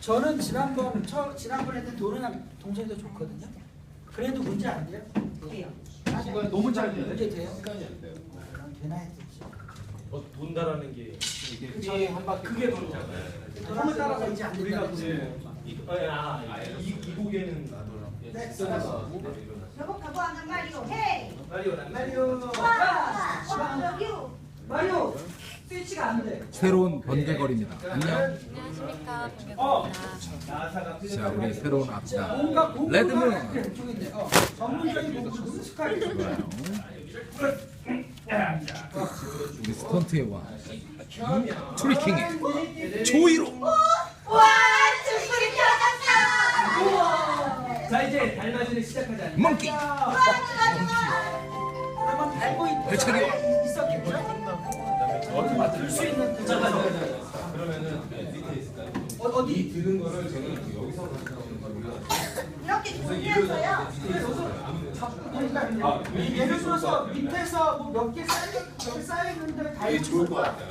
저는 지난번 처, 지난번 했던 도로랑 동생이 더 좋거든요. 그래도 문제 안 돼요? 돼요. 아, 너무 짧네요. 문제 돼요? 시간이 안 돼요. 어, 그럼 되나 했지. 어, 돈다라는 게 이게 그게 한 바퀴 그게 돈이잖아요. 네. 네. 돈을 따라서 이제 안 우리가 이제 이아이 이 아, 아, 곡에는 나더라. 예, 네. 네. 회복하고 하는 말이고 헤이. 마리오 난 마리오. 와 여기요 마리오. 스위치가 안 돼. 새로운 번개거리입니다. 안녕. 안녕하십니까 어! 나사가 자, 우리 새로운 뭔가 공부가 레드문. 그래, 이쪽인데. 어. 전문적인 공부 무슨 스카이 좋아요. 우리 스턴트의 왕 트리킹의 조이로 와 등불이 펴졌다 자 이제 달맞이를 시작하자. 멍키 있 배차기 왕. 있었겠죠? 들수 있는 그 자가. 그러면은 밑에 있을까요? 어, 어디? 드는 거를 저는 여기서 이렇게 돌면서요 그러니까 이 예를 들어서 밑에서 뭐 몇개 쌓여 몇개 쌓여 있는데 다 이게 좋을 것 같아요.